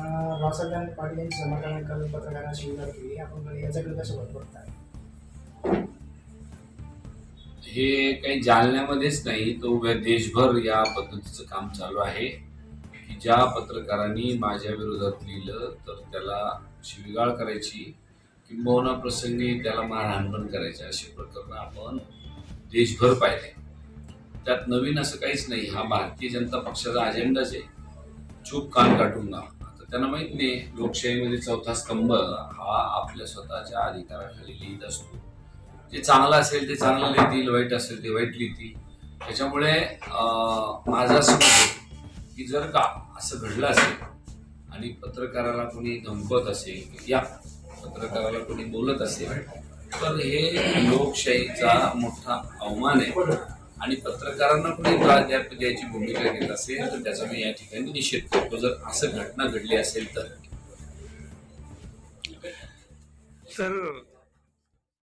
रावसाहेब पाटील यांनी समाधान करून पत्रकारांना शिवगाळ केली. आपण याच्याकडे कसं बघताय? हे काही जालन्यामध्येच नाही तो देशभर या पद्धतीचं काम चालू आहे की ज्या पत्रकारांनी माझ्या विरोधात लिहिलं तर त्याला शिवीगाळ करायची किंबहुना प्रसंगी त्याला मारहाण पण करायची अशी प्रकरणं आपण देशभर पाहिले. त्यात नवीन असं काहीच नाही. हा भारतीय जनता पक्षाचा अजेंडाच आहे. चूप कान काटून ना त्यांना माहीत नाही लोकशाहीमध्ये चौथा स्तंभ हा आपल्या स्वतःच्या अधिकाराखाली लिहित असतो. जे चांगलं असेल ते चांगलं लिहितील वाईट असेल ते वाईट लिहितील. त्याच्यामुळे अं, माझं असं आहे की जर का असं घडलं असेल आणि पत्रकाराला कोणी धमकवत असेल या पत्रकाराला कोणी बोलत असेल तर हे लोकशाहीचा मोठा अवमान आहे. आणि पत्रकारांना पण त्रास द्या द्यायची भूमिका घेत असेल तर त्याचा मी या ठिकाणी निषेध करतो. जर असं घटना घडली असेल तर. सर